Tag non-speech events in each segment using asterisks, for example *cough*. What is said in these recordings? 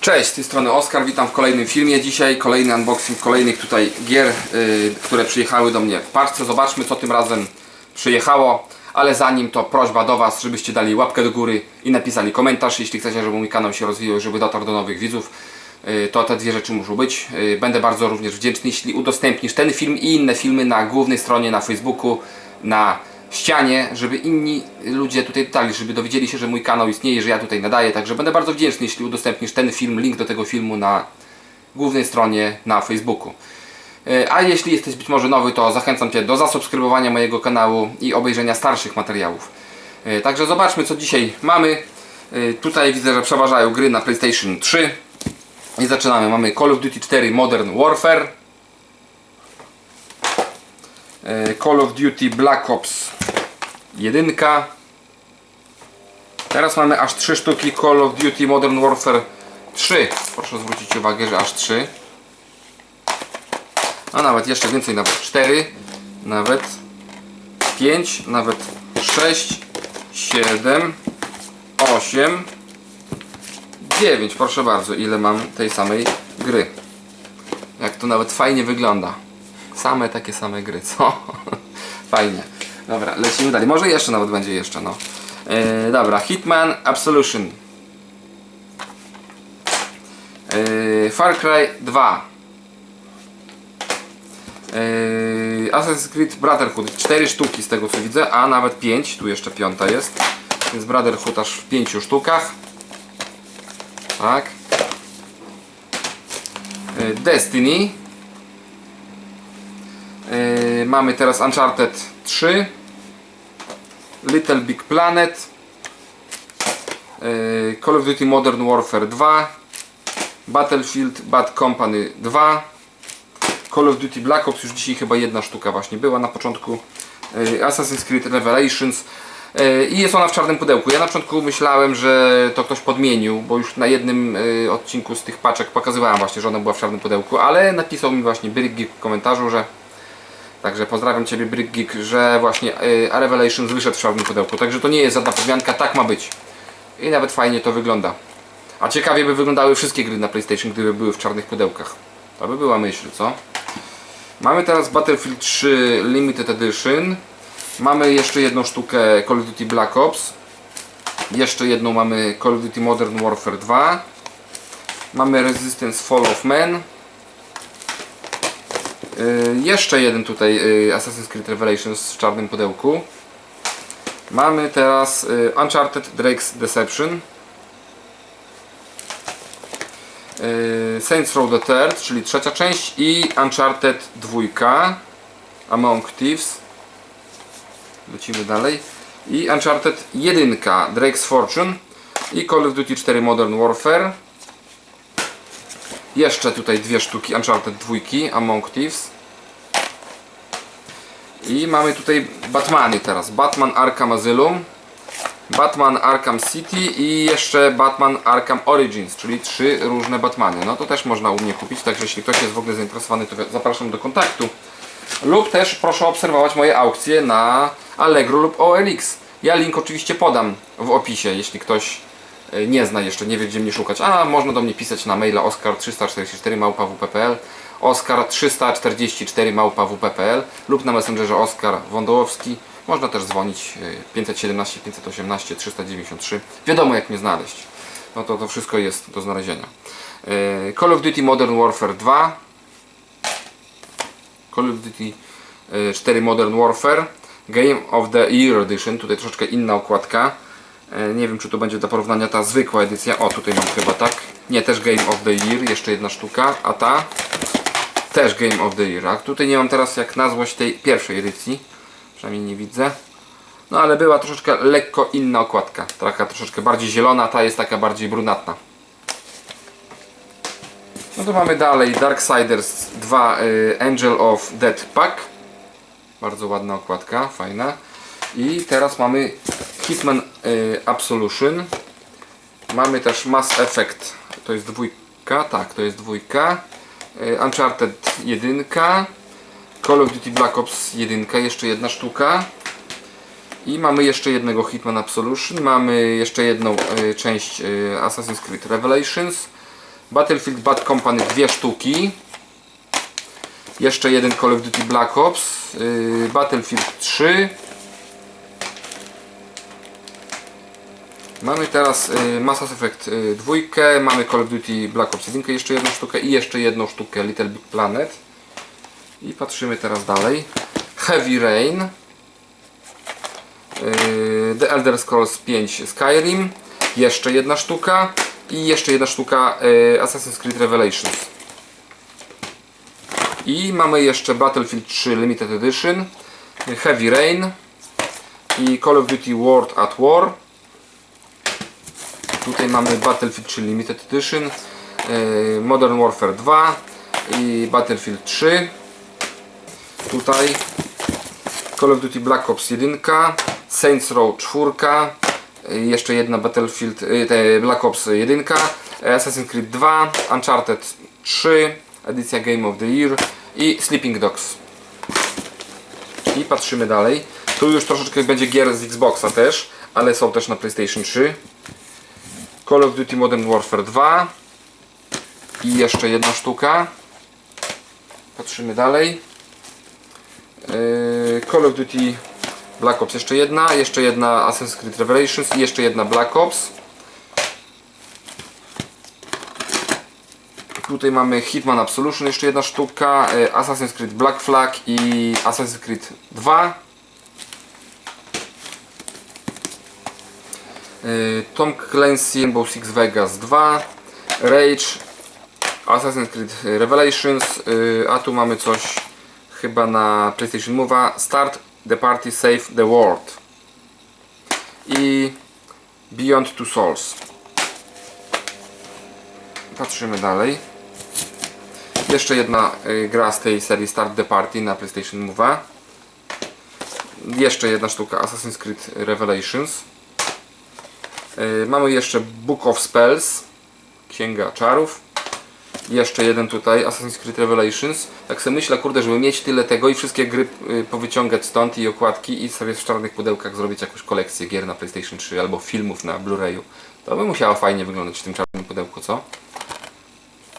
Cześć, z tej strony Oskar, witam w kolejnym filmie. Dzisiaj kolejny unboxing kolejnych tutaj gier, yy, które przyjechały do mnie w parce. Zobaczmy co tym razem przyjechało. Ale zanim to prośba do Was, żebyście dali łapkę do góry i napisali komentarz, jeśli chcecie, żeby mój kanał się rozwijał, żeby dotarł do nowych widzów. Yy, to te dwie rzeczy muszą być. Yy, będę bardzo również wdzięczny, jeśli udostępnisz ten film i inne filmy na głównej stronie, na Facebooku, na ścianie, żeby inni ludzie tutaj dotarli, żeby dowiedzieli się, że mój kanał istnieje, że ja tutaj nadaję. Także będę bardzo wdzięczny, jeśli udostępnisz ten film, link do tego filmu na głównej stronie na Facebooku. E, A jeśli jesteś być może nowy, to zachęcam Cię do zasubskrybowania mojego kanału i obejrzenia starszych materiałów. E, Także zobaczmy, co dzisiaj mamy. E, Tutaj widzę, że przeważają gry na PlayStation 3. I zaczynamy. Mamy Call of Duty 4 Modern Warfare. Call of Duty Black Ops 1. Teraz mamy aż 3 sztuki Call of Duty Modern Warfare 3. Proszę zwrócić uwagę, że aż 3. A nawet jeszcze więcej, nawet 4, nawet 5, nawet 6, 7, 8, 9. Proszę bardzo, ile mam tej samej gry. Jak to nawet fajnie wygląda. Same takie same gry, co? *laughs* Fajnie. Dobra, lecimy dalej. Może jeszcze nawet będzie jeszcze, no. Yy, dobra, Hitman Absolution. Yy, Far Cry 2. Yy, Assassin's Creed Brotherhood. 4 sztuki z tego co widzę, a nawet 5. Tu jeszcze piąta jest. Więc Brotherhood aż w 5 sztukach. Tak. Destiny. Yy, mamy teraz Uncharted 3 Little Big Planet yy, Call of Duty Modern Warfare 2 Battlefield Bad Company 2 Call of Duty Black Ops już dzisiaj chyba jedna sztuka właśnie była na początku yy, Assassin's Creed Revelations i jest ona w czarnym pudełku. Ja na początku myślałem, że to ktoś podmienił, bo już na jednym odcinku z tych paczek pokazywałem właśnie, że ona była w czarnym pudełku, ale napisał mi właśnie Bryggi w komentarzu, że Także pozdrawiam Ciebie Brick Geek, że właśnie y, A Revelations wyszedł w czarnym pudełku. Także to nie jest żadna podmianka, tak ma być. I nawet fajnie to wygląda. A ciekawie by wyglądały wszystkie gry na PlayStation, gdyby były w czarnych pudełkach. To by była myśl, co? Mamy teraz Battlefield 3 Limited Edition. Mamy jeszcze jedną sztukę Call of Duty Black Ops. Jeszcze jedną mamy Call of Duty Modern Warfare 2. Mamy Resistance Fall of Man. Y, jeszcze jeden tutaj y, Assassin's Creed Revelations w czarnym pudełku. Mamy teraz y, Uncharted Drake's Deception. Saints Row the Third, czyli trzecia część i Uncharted 2 Among Thieves. Lecimy dalej. I Uncharted 1 Drake's Fortune i Call of Duty 4 Modern Warfare. Jeszcze tutaj dwie sztuki Uncharted 2 Among Thieves. I mamy tutaj Batmany teraz. Batman Arkham Asylum, Batman Arkham City i jeszcze Batman Arkham Origins, czyli trzy różne Batmany. No to też można u mnie kupić, także jeśli ktoś jest w ogóle zainteresowany, to zapraszam do kontaktu. Lub też proszę obserwować moje aukcje na Allegro lub OLX. Ja link oczywiście podam w opisie, jeśli ktoś nie zna jeszcze, nie wie gdzie mnie szukać. A można do mnie pisać na maila oskar344 małpa.wp.pl oskar344 małpa.wp.pl lub na messengerze Oskar Wądołowski. Można też dzwonić e, 517 518 393. Wiadomo jak mnie znaleźć. No to to wszystko jest do znalezienia. E, Call of Duty Modern Warfare 2 Call of Duty e, 4 Modern Warfare Game of the Year Edition, tutaj troszeczkę inna okładka E, nie wiem czy tu będzie do porównania ta zwykła edycja, o tutaj mam chyba tak? Nie, też Game of the Year, jeszcze jedna sztuka, a ta? Też Game of the Year, a tutaj nie mam teraz jak na złość tej pierwszej edycji. Przynajmniej nie widzę. No ale była troszeczkę lekko inna okładka. Taka troszeczkę bardziej zielona, ta jest taka bardziej brunatna. No to mamy dalej Darksiders 2 y, Angel of Death Pack. Bardzo ładna okładka, fajna. I teraz mamy Hitman y, Absolution. Mamy też Mass Effect. To jest dwójka, tak, to jest dwójka. Y, Uncharted 1. Call of Duty Black Ops 1, jeszcze jedna sztuka. I mamy jeszcze jednego Hitman Absolution. Mamy jeszcze jedną y, część Assassin's Creed Revelations. Battlefield Bad Company dwie sztuki. Jeszcze jeden Call of Duty Black Ops. Battlefield 3. Mamy teraz y, Mass Effect y, 2, mamy Call of Duty Black Ops 1, jeszcze jedną sztukę i jeszcze jedną sztukę Little Big Planet. I patrzymy teraz dalej. Heavy Rain. y, The Elder Scrolls 5 Skyrim. Jeszcze jedna sztuka. I jeszcze jedna sztuka y, Assassin's Creed Revelations. I mamy jeszcze Battlefield 3 Limited Edition. y, Heavy Rain. I Call of Duty World at War. Tutaj mamy Battlefield 3 Limited Edition, yy, Modern Warfare 2 i Battlefield 3. Tutaj Call of Duty Black Ops 1, Saints Row 4, yy, jeszcze jedna Battlefield te Black Ops 1, Assassin's Creed 2, Uncharted 3, edycja Game of the Year i Sleeping Dogs. I patrzymy dalej. Tu już troszeczkę będzie gier z Xboxa też, ale są też na PlayStation 3. Call of Duty Modern Warfare 2 i jeszcze jedna sztuka. Patrzymy dalej. Yy, Call of Duty Black Ops jeszcze jedna, jeszcze jedna Assassin's Creed Revelations i jeszcze jedna Black Ops. Tutaj mamy Hitman Absolution, jeszcze jedna sztuka, yy, Assassin's Creed Black Flag i Assassin's Creed 2. Tom Clancy Rainbow Six Vegas 2 Rage Assassin's Creed Revelations y, a tu mamy coś chyba na PlayStation Move'a Start the Party Save the World i Beyond Two Souls. Patrzymy dalej. Jeszcze jedna y, gra z tej serii Start the Party na PlayStation Move'a. Jeszcze jedna sztuka Assassin's Creed Revelations Mamy jeszcze Book of Spells, Księga Czarów. Jeszcze jeden tutaj, Assassin's Creed Revelations. Tak sobie myślę, kurde, żeby mieć tyle tego i wszystkie gry yy, powyciągać stąd i okładki i sobie w czarnych pudełkach zrobić jakąś kolekcję gier na PlayStation 3 albo filmów na Blu-rayu. To by musiało fajnie wyglądać w tym czarnym pudełku, co?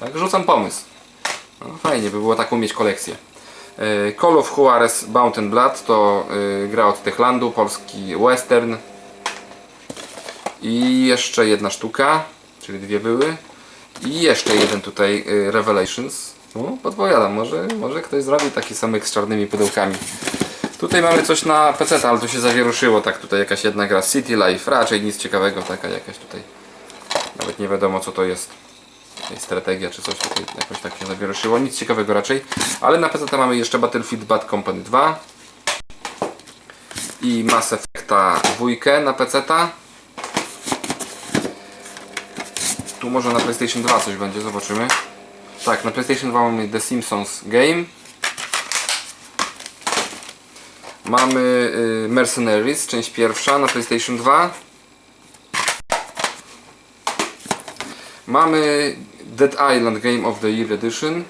Tak, rzucam pomysł. No, fajnie by było taką mieć kolekcję. Yy, Call of Juarez Bound and Blood to yy, gra od Techlandu, polski western. I jeszcze jedna sztuka, czyli dwie były. I jeszcze jeden tutaj y, Revelations. No, podpowiadam, może, może ktoś zrobi taki samych z czarnymi pudełkami. Tutaj mamy coś na PC, ale to się zawieruszyło, tak tutaj jakaś jedna gra City Life, raczej nic ciekawego, taka jakaś tutaj. Nawet nie wiadomo co to jest. Jakaś strategia czy coś tutaj jakoś tak się zawieruszyło, nic ciekawego raczej. Ale na PC mamy jeszcze Battlefield Bad Company 2 i Mass Effecta 2 na PC. -ta. Tu może na PlayStation 2 coś będzie, zobaczymy. Tak, na PlayStation 2 mamy The Simpsons Game. Mamy y, Mercenaries, część pierwsza na PlayStation 2. Mamy Dead Island Game of the Year Edition.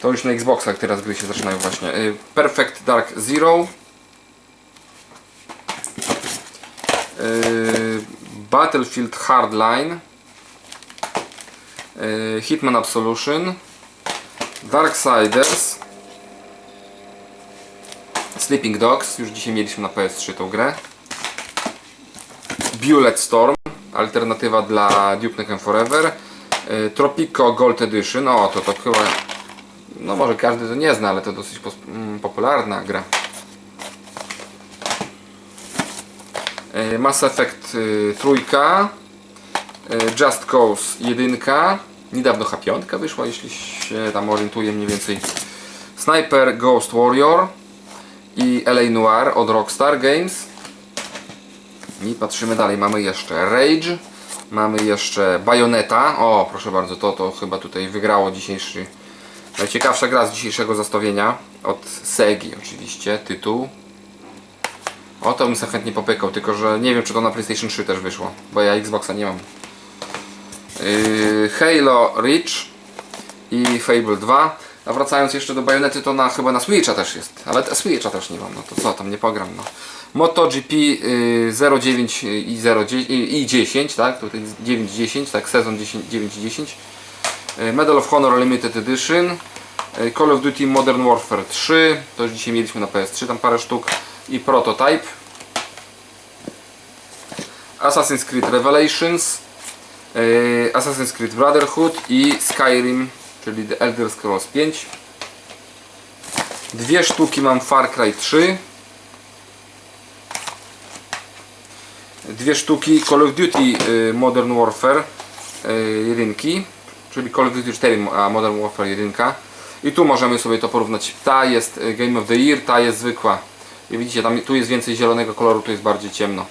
To już na Xboxach teraz gry się zaczynają właśnie. Y, Perfect Dark Zero. Battlefield Hardline. y, Hitman Absolution. Darksiders. Sleeping Dogs, już dzisiaj mieliśmy na PS3 tą grę. Bullet Storm, alternatywa dla Duke Nukem Forever. Y, Tropico Gold Edition, o to to chyba, no może każdy to nie zna, ale to dosyć mm, popularna gra. Mass Effect y, trójka, y, Just Cause jedynka, niedawno H5 wyszła, jeśli się tam orientuję mniej więcej. Sniper Ghost Warrior i LA Noir od Rockstar Games. I patrzymy dalej, mamy jeszcze Rage, mamy jeszcze Bayonetta. O, proszę bardzo, to, to chyba tutaj wygrało dzisiejszy. Najciekawsza gra z dzisiejszego zastawienia od Segi oczywiście, tytuł. O, to bym sobie chętnie popykał, tylko że nie wiem czy to na PlayStation 3 też wyszło, bo ja Xboxa nie mam. Yy, Halo Reach i Fable 2. A wracając jeszcze do bajonety, to na, chyba na Switcha też jest. Ale te Switcha też nie mam, no to co, tam nie pogram. No. MotoGP y, 09 i, 010, i i 10, tak? Tutaj 9-10, tak? Sezon 9-10. Y, Medal of Honor Limited Edition. y, Call of Duty Modern Warfare 3. To już dzisiaj mieliśmy na PS3, tam parę sztuk. I Prototype. Assassin's Creed Revelations. y, Assassin's Creed Brotherhood i Skyrim, czyli The Elder Scrolls 5. Dwie sztuki mam Far Cry 3. Dwie sztuki Call of Duty y, Modern Warfare y, jedynki, czyli Call of Duty 4 a Modern Warfare 1. I tu możemy sobie to porównać. Ta jest Game of the Year, ta jest zwykła. I widzicie, tam tu jest więcej zielonego koloru, tu jest bardziej ciemno.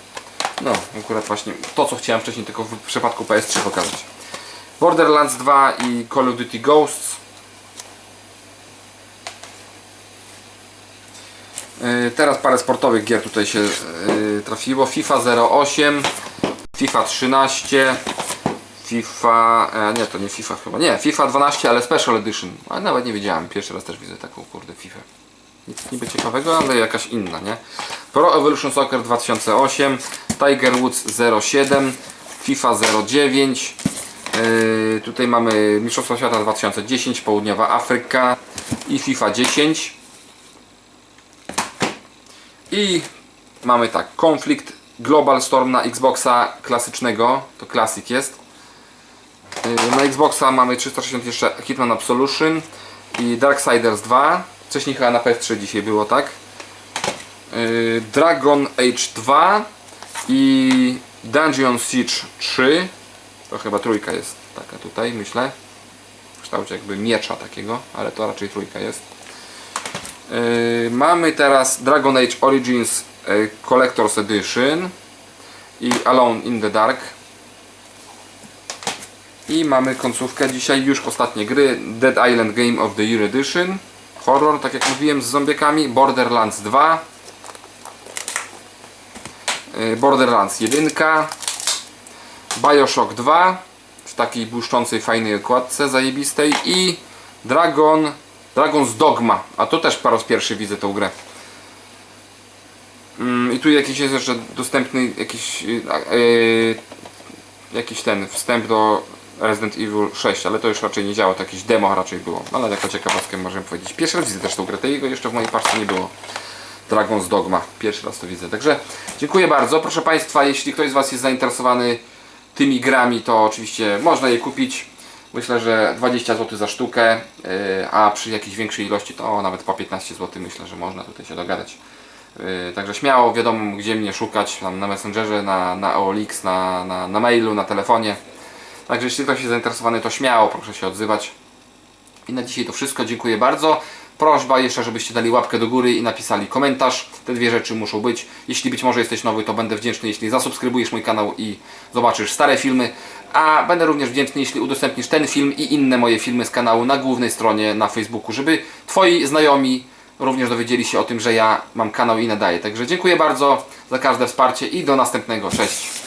No, akurat właśnie to co chciałem wcześniej tylko w przypadku PS3 pokazać. Borderlands 2 i Call of Duty Ghosts. Yy, Teraz parę sportowych gier tutaj się yy, trafiło. FIFA 08, FIFA 13, FIFA... E, nie, to nie FIFA chyba. Nie, FIFA 12, ale Special Edition. A nawet nie wiedziałem. Pierwszy raz też widzę taką kurde FIFA. Nic niby ciekawego, ale jakaś inna, nie? Pro Evolution Soccer 2008, Tiger Woods 07, FIFA 09. Yy, tutaj mamy Mistrzostwa Świata 2010, Południowa Afryka i FIFA 10. I mamy tak, konflikt Global Storm na Xboxa klasycznego, to Classic jest. Yy, Na Xboxa mamy 360 jeszcze Hitman Absolution i Darksiders 2. Wcześniej chyba na PS3 dzisiaj było, tak? Yy, Dragon Age 2 i Dungeon Siege 3. To chyba trójka jest taka tutaj, myślę. W kształcie jakby miecza takiego, ale to raczej trójka jest. Yy, mamy teraz Dragon Age Origins yy, Collector's Edition i Alone in the Dark. I mamy końcówkę dzisiaj, już ostatnie gry. Dead Island Game of the Year Edition. Horror, tak jak mówiłem, z zombiekami. Borderlands 2. Yy, Borderlands 1. Bioshock 2 w takiej błyszczącej, fajnej okładce zajebistej i Dragon Dragon's Dogma, a to też po raz pierwszy widzę tą grę. Mm, I tu jakiś jest jeszcze dostępny jakiś yy, jakiś ten wstęp do Resident Evil 6, ale to już raczej nie działa, to jakieś demo raczej było. Ale jako ciekawostkę możemy powiedzieć. Pierwszy raz widzę też tą grę, tego jeszcze w mojej paczce nie było. Dragon's Dogma, pierwszy raz to widzę. Także dziękuję bardzo. Proszę Państwa, jeśli ktoś z Was jest zainteresowany tymi grami, to oczywiście można je kupić. Myślę, że 20 zł za sztukę, yy, a przy jakiejś większej ilości to nawet po 15 zł myślę, że można tutaj się dogadać. Yy, Także śmiało, wiadomo gdzie mnie szukać, tam na Messengerze, na, na OLX, na, na, na mailu, na telefonie. Także jeśli ktoś jest zainteresowany, to śmiało proszę się odzywać. I na dzisiaj to wszystko, dziękuję bardzo. Prośba jeszcze, żebyście dali łapkę do góry i napisali komentarz. Te dwie rzeczy muszą być. Jeśli być może jesteś nowy, to będę wdzięczny, jeśli zasubskrybujesz mój kanał i zobaczysz stare filmy. A będę również wdzięczny, jeśli udostępnisz ten film i inne moje filmy z kanału na głównej stronie na Facebooku, żeby Twoi znajomi również dowiedzieli się o tym, że ja mam kanał i nadaję. Także dziękuję bardzo za każde wsparcie i do następnego. Cześć!